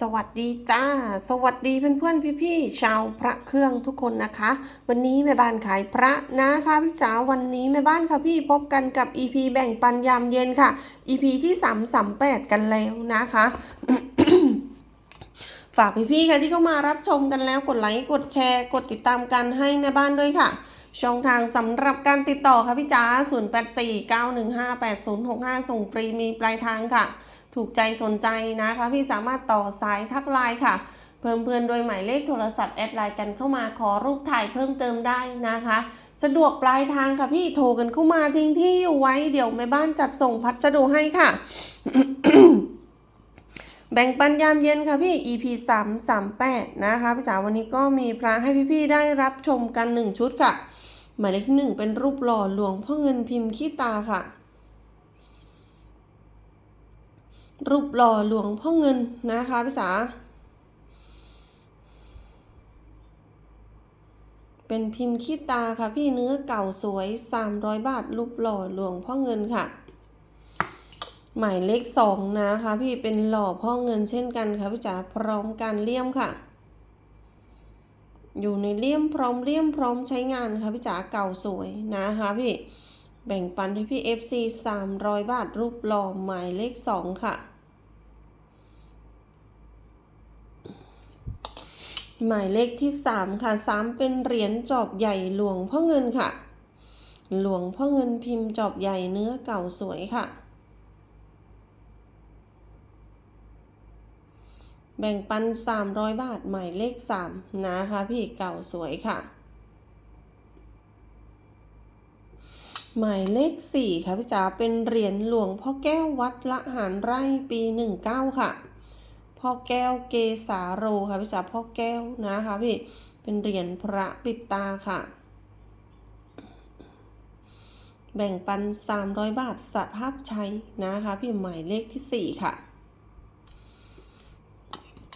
สวัสดีจ้า สวัสดีเพื่อนๆพี่ๆชาวพระเครื่องทุกคนนะคะ วันนี้แม่บ้านขายพระนะคะพี่จ๋าวันนี้แม่บ้านค่ะพี่พบกันกับ EP แบ่งปันยามเย็นค่ะ EP ที่338กันแล้วนะคะฝากพี่ๆค่ะที่เข้ามารับชมกันแล้วกดไลค์กดแชร์กดติดตามกันให้แม่บ้านด้วยค่ะช่องทางสำหรับการติดต่อค่ะพี่จ๋า0849158065 ส่งฟรีมีปลายทางค่ะ ถูกใจสนใจนะคะ พี่สามารถต่อสายทักไลน์ค่ะ เพิ่มเพื่อนโดยหมายเลขโทรศัพท์แอดไลน์กันเข้ามาขอรูปถ่ายเพิ่มเติมได้นะคะ สะดวกปลายทางค่ะพี่โทรกันเข้ามาทิ้งที่อยู่ไว้เดี๋ยวแม่บ้านจัดส่งพัสดุให้ค่ะ แบ่งปันยามเย็นค่ะพี่ EP 3 3 8นะคะพี่จ๋าวันนี้ก็มีพระให้พี่ๆได้รับชมกัน 1 ชุดค่ะ หมายเลขหนึ่งเป็นรูปหล่อหลวงพ่อเงินพิมพ์ขี้ตาค่ะ รูปหล่อหลวงพ่อเงินนะคะพี่จ๋าเป็นพิมพ์ขี้ตาค่ะพี่เนื้อเก่าสวย 300 บาทรูปหล่อหลวงพ่อเงินค่ะ หมายเลขสองนะคะพี่เป็นหล่อพ่อเงินเช่นกันค่ะพี่จ๋าพร้อมการเลี่ยมค่ะ อยู่ในเลี่ยมพร้อมเลี่ยมพร้อมใช้งานค่ะพี่จ๋าเก่าสวยนะคะพี่แบ่งปันให้พี่ FC 300 บาทรูปหล่อหมายเลขสองค่ะ หมายเลขที่ 3 ค่ะ 3 เป็นเหรียญจอบใหญ่หลวงพ่อเงินค่ะ หลวงพ่อเงินพิมพ์จอบใหญ่เนื้อเก่าสวยค่ะ แบ่งปัน 300 บาทหมายเลข 3 นะคะพี่เก่าสวยค่ะ หมายเลข 4 ค่ะพี่จ๋าเป็นเหรียญหลวงพ่อแก้ววัดละหารไร่ปี 19 ค่ะ พ่อแก้วเกษาโรค่ะพี่จ๋าพ่อแก้วนะคะพี่เป็นเหรียญพระปิดตาค่ะ แบ่งปัน 300 บาทสภาพใช้นะคะพี่หมายเลขที่ 4 ค่ะ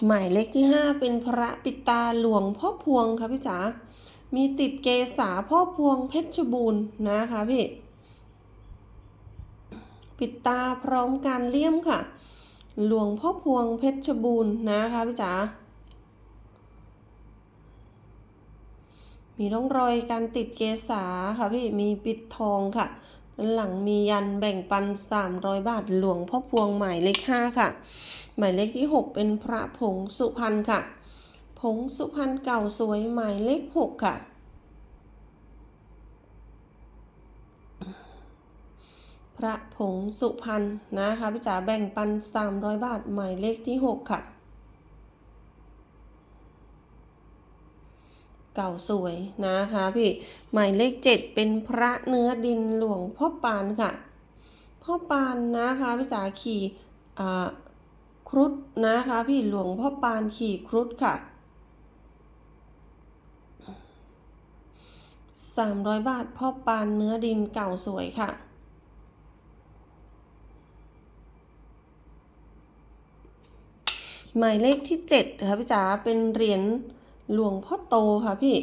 หมายเลขที่ 5 เป็นพระปิดตาหลวงพ่อพวงค่ะพี่จ๋า มีติดเกษาพ่อพวงเพชรบูรณ์นะคะพี่ ปิดตาพร้อมการเลี่ยมค่ะ หลวงพ่อพวงเพชรบูรณ์นะคะพี่จ๋า มีร่องรอยการติดเกษาค่ะพี่ มีปิดทองค่ะ หลังมียันแบ่งปัน 300 บาทหลวงพ่อพวงหมายเลข5ค่ะ หมายเลขที่ 6 เป็นพระผงสุพรรณค่ะ ผงสุพรรณเก่าสวยหมายเลข 6 ค่ะ พระผงสุพรรณนะคะพี่จ๋าแบ่งปัน 300 บาท หมายเลขที่ 6 ค่ะ เก่าสวยนะคะพี่ หมายเลข 7 เป็นพระเนื้อดินหลวงพ่อปานค่ะ พ่อปานนะคะพี่จ๋าขี่ครุฑนะคะพี่หลวงพ่อปานขี่ครุฑค่ะ300 บาทพ่อปานเนื้อดินเก่าสวยค่ะ หมายเลขที่7ค่ะพี่จ๋าเป็นเหรียญหลวงพ่อโตค่ะพี่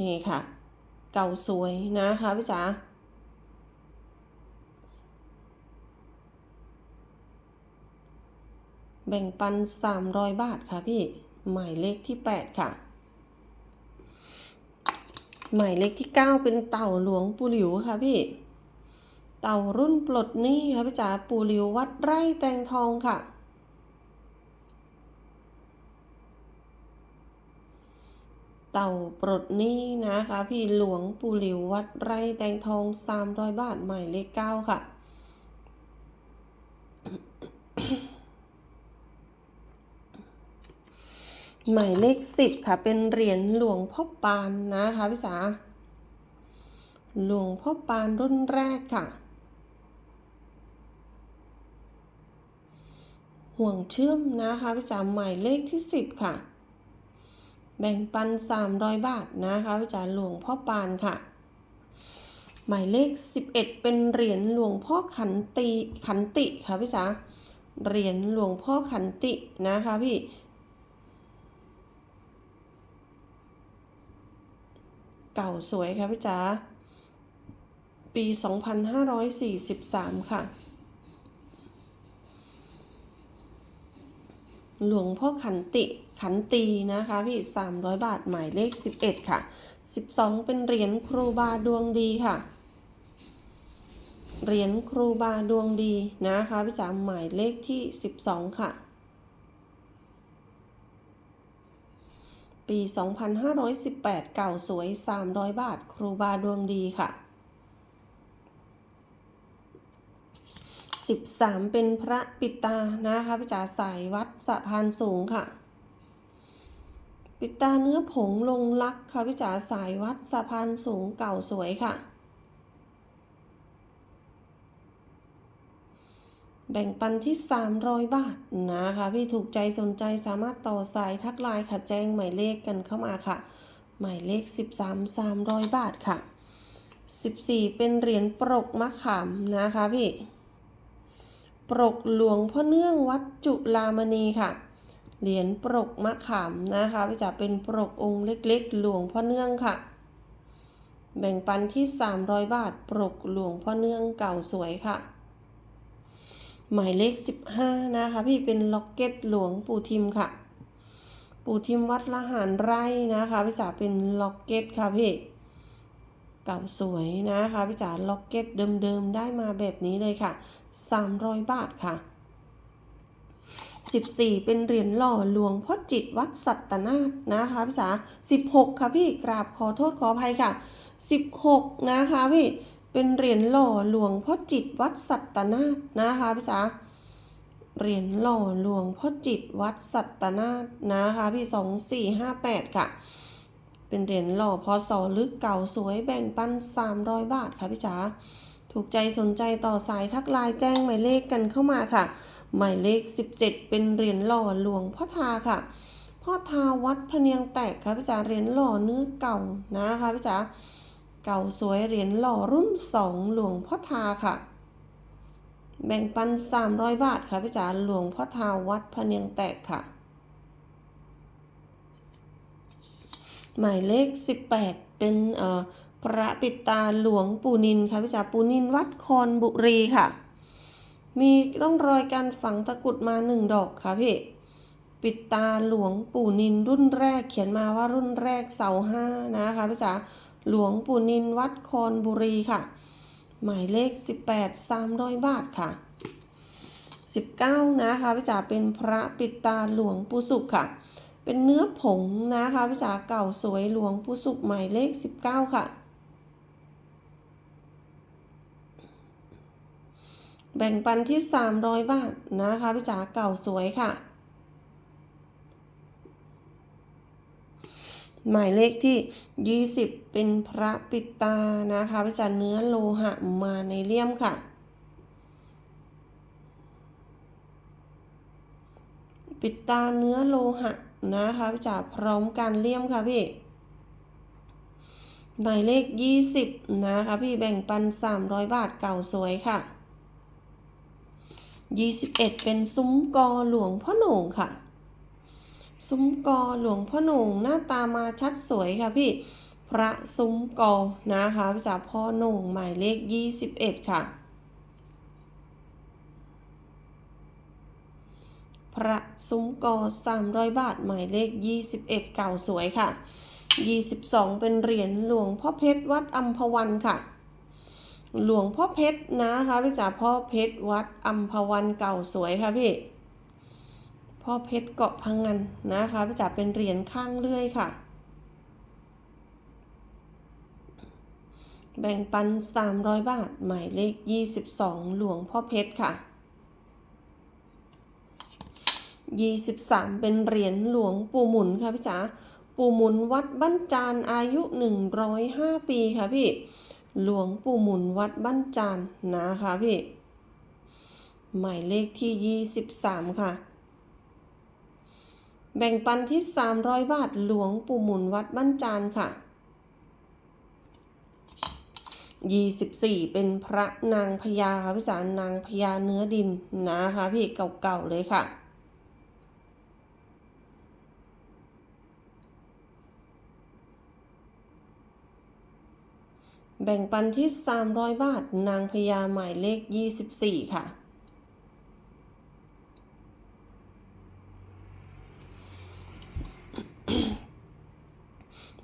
นี่ค่ะ เก่าสวยนะคะพี่จ๋าแบ่งปัน 300 บาทค่ะพี่ หมายเลขที่ 8 ค่ะ หมายเลขที่ 9 เป็นเต่าหลวงปู่หลิวค่ะพี่ เต่ารุ่นปลดหนี้ค่ะพี่จ๋าปู่หลิววัดไร่แตงทองค่ะ เต่าปลดหนี้นะคะ พี่หลวงปู่หลิววัดไร่แตงทอง 300 บาทหมายเลข9ค่ะ หมายเลข10ค่ะ เป็นเหรียญหลวงพ่อปานนะคะพี่จ๋าหลวงพ่อปานรุ่นแรกค่ะ ห่วงเชื่อมนะคะพี่จ๋าหมายเลขที่10ค่ะ แบ่งปัน 300 บาทนะคะพี่จ๋าหลวงพ่อปานค่ะ หมายเลข 11 เป็นเหรียญหลวงพ่อขันติขันติค่ะพี่จ๋าเหรียญหลวงพ่อขันตินะคะพี่เก่าสวยค่ะพี่จ๋าปี 2543 ค่ะ หลวงพ่อขันติขันตีนะคะพี่ 300 บาทหมายเลข 11 ค่ะ 12 เป็นเหรียญครูบาดวงดีค่ะ เหรียญครูบาดวงดีนะคะพี่จ๋าหมายเลขที่ 12 ค่ะ ปี 2518 เก่าสวย 300 บาท ครูบาดวงดีค่ะ 13 เป็นพระปิตานะคะพี่จ๋าสายวัดสะพานสูงค่ะ ปิตาเนื้อผงลงลักค่ะพี่จ๋าสายวัดสะพานสูงเก่าสวยค่ะ แบ่งปันที่ 300 บาทนะคะพี่ถูกใจสนใจสามารถต่อสายทักไลน์ค่ะแจ้งหมายเลขกันเข้ามาค่ะ หมายเลข 13 300 บาทค่ะ 14 เป็นเหรียญปรกมะขามนะคะพี่ ปรกหลวงพ่อเนื่องวัดจุลามณีค่ะ เหรียญปรกมะขามนะคะพี่จะเป็นปรกองค์เล็กๆ หลวงพ่อเนื่องค่ะ แบ่งปันที่ 300 บาท ปรกหลวงพ่อเนื่องเก่าสวยค่ะ หมายเลข 15 นะคะ พี่เป็นล็อกเก็ตหลวงปู่ทิมค่ะ ปู่ทิมวัดละหารไร่นะคะพี่จ๋าเป็นล็อกเก็ตค่ะพี่ เก่าสวยนะคะพี่จ๋าล็อกเก็ตเดิมๆ ได้มาแบบนี้เลยค่ะ 300 บาทค่ะ 14 เป็นเหรียญหล่อหลวงพ่อจิตวัดสัตนาถนะคะพี่จ๋า16 ค่ะพี่กราบขอโทษขออภัยค่ะ 16 นะคะพี่เป็นเหรียญหล่อหลวงพ่อจิตวัดสัตนาถนะคะพี่จ๋าเหรียญหล่อหลวงพ่อจิตวัดสัตนาถนะคะพี่ 2458 ค่ะ เป็นเหรียญหล่อพอสอลึกเก่าสวยแบ่งปัน 300 บาทค่ะพี่จ๋าถูกใจสนใจต่อสายทักไลน์แจ้งหมายเลขกันเข้ามาค่ะ หมายเลข 17 เป็นเหรียญหล่อหลวงพ่อทาค่ะพ่อทาวัดพะเนียงแตกค่ะพี่จ๋าเหรียญหล่อเนื้อเก่านะคะพี่จ๋าเก่าสวยเหรียญหล่อรุ่น 2 หลวงพ่อทาค่ะ แบ่งปัน 300 บาทค่ะพี่จ๋าหลวงพ่อทาวัดพะเนียงแตกค่ะ หมายเลข 18 เป็นเอ่อพระปิดตาหลวงปู่นินค่ะพี่จ๋าปู่นินวัดคอนบุรีค่ะ มีร่องรอยการฝังตะกรุดมาหนึ่งดอกค่ะพี่ปิดตาหลวงปู่นินรุ่นแรกเขียนมาว่ารุ่นแรกเสาห้านะคะพี่จ๋าหลวงปู่นินวัดคอนบุรีค่ะ หมายเลข 18 300 บาทค่ะ 19 นะคะพี่จ๋าเป็นพระปิดตาหลวงปู่สุขค่ะ เป็นเนื้อผงนะคะพี่จ๋าเก่าสวยหลวงปู่สุขหมายเลข 19 ค่ะ แบ่งปันที่ 300 บาทนะคะพี่จ๋าเก่าสวยค่ะ หมายเลขที่ 20 เป็นพระปิตานะคะพี่จ๋าเนื้อโลหะมาในเลี่ยมค่ะปิดตาเนื้อโลหะ นะคะพี่จ๋าพร้อมการเลี่ยมค่ะพี่หมายเลข 20 นะคะพี่แบ่งปัน 300 บาทเก่าสวยค่ะ 21 เป็นซุ้มกอหลวงพ่อหน่งค่ะ ซุ้มกอหลวงพ่อหน่งหน้าตามาชัดสวยค่ะพี่ พระซุ้มกอนะคะพี่จ๋าพ่อหน่งหมายเลข 21 ค่ะ พระซุ้มกอ300 บาท หมายเลข 21 เก่าสวยค่ะ 22 เป็นเหรียญหลวงพ่อเพชรวัดอัมพวันค่ะ หลวงพ่อเพชรนะคะพี่จ๋าพ่อเพชรวัดอัมพวันเก่าสวยค่ะพี่ พ่อเพชรเกาะพังงันนะคะพี่จ๋าเป็นเหรียญข้างเลื่อยค่ะ แบ่งปัน 300 บาท หมายเลข 22 หลวงพ่อเพชรค่ะ 23 เป็นเหรียญหลวงปู่หมุนค่ะพี่จ๋าปู่หมุนวัดบ้านจานอายุ 105 ปีค่ะพี่ หลวงปู่หมุนวัดบ้านจานนะคะพี่ หมายเลขที่ 23 ค่ะ แบ่งปันที่ 300 บาท หลวงปู่หมุนวัดบ้านจานค่ะ 24 เป็นพระนางพญาค่ะพี่สารนางพญาเนื้อดินนะคะพี่เก่าๆเลยค่ะ แบ่งปันที่ 300 บาท นางพญาหมายเลข 24 ค่ะ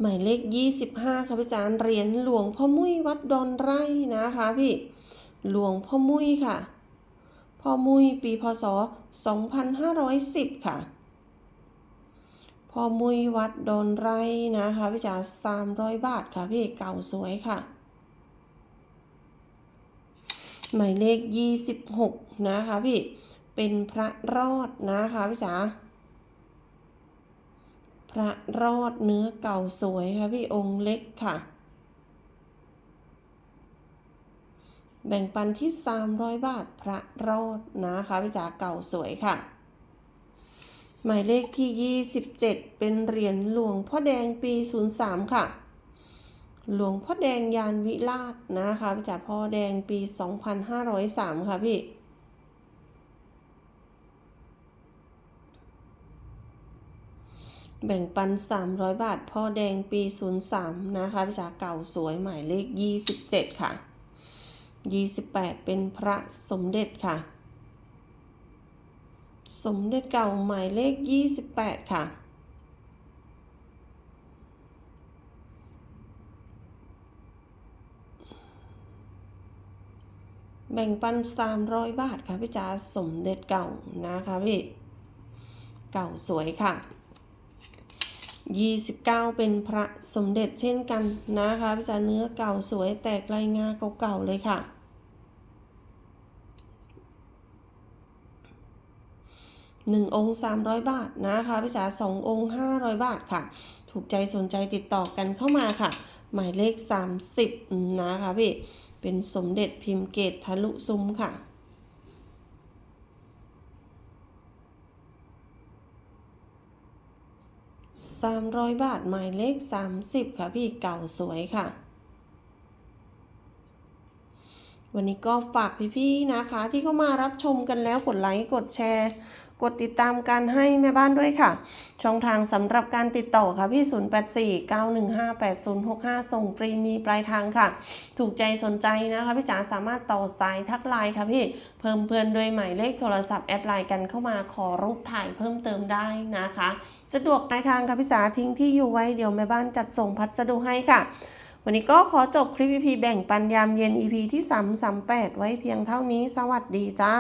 หมายเลข 25 ค่ะพี่จานเหรียญหลวงพ่อมุ้ยวัดดอนไร่นะคะพี่หลวงพ่อมุ้ยค่ะ พ่อมุ้ยปีพศ 2510 ค่ะ พ่อมุ้ยวัดดอนไร่นะคะพี่จา๋า300 บาทค่ะพี่เก่าสวยค่ะ หมายเลข 26 นะคะพี่ เป็นพระรอดนะคะพี่จ๋าพระรอดเนื้อเก่าสวยค่ะพี่องค์เล็กค่ะ แบ่งปันที่ 300 บาทพระรอดนะคะพี่จ๋าเก่าสวยค่ะ หมายเลขที่ 27 เป็นเหรียญหลวงพ่อแดงปี 03 ค่ะ หลวงพ่อแดงยานวิราชนะคะพี่จ๋าพ่อแดงปี 2503 ค่ะพี่ แบ่งปัน 300 บาท พ่อแดงปี 03 นะคะพี่จ๋าเก่าสวยหมายเลข 27 ค่ะ 28 เป็นพระสมเด็จค่ะ สมเด็จเก่าหมายเลข 28 ค่ะ แบ่งปัน300บาทค่ะพี่จ๋าสมเด็จเก่านะคะพี่เก่าสวยค่ะ29เป็นพระสมเด็จเช่นกันนะคะพี่จ๋าเนื้อเก่าสวยแตกลายงาเก่าๆเลยค่ะหนึ่งองค์300บาทนะคะพี่จ๋าสององค์500บาทค่ะ ถูกใจสนใจติดต่อกันเข้ามาค่ะ หมายเลข30นะคะพี่ เป็นสมเด็จพิมพ์เกตทะลุซุ้มค่ะ300บาทหมายเลข30ค่ะพี่เก่าสวยค่ะ วันนี้ก็ฝากพี่ๆนะคะที่เข้ามารับชมกันแล้วกดไลค์กดแชร์ กดติดตามกันให้แม่บ้านด้วยค่ะ ช่องทางสำหรับการติดต่อค่ะพี่ 0849158065 ส่งฟรีมีปลายทางค่ะ ถูกใจสนใจนะคะพี่จ๋าสามารถต่อสายทักไลน์ค่ะพี่ เพิ่มเพื่อนด้วยหมายเลขโทรศัพท์แอดไลน์กันเข้ามาขอรูปถ่ายเพิ่มเติมได้นะคะ สะดวกปลายทางค่ะพี่สาทิ้งที่อยู่ไว้เดี๋ยวแม่บ้านจัดส่งพัสดุให้ค่ะวันนี้ก็ขอจบคลิป EP แบ่งปันยามเย็น EP ที่ 338 ไว้เพียงเท่านี้ สวัสดีจ้า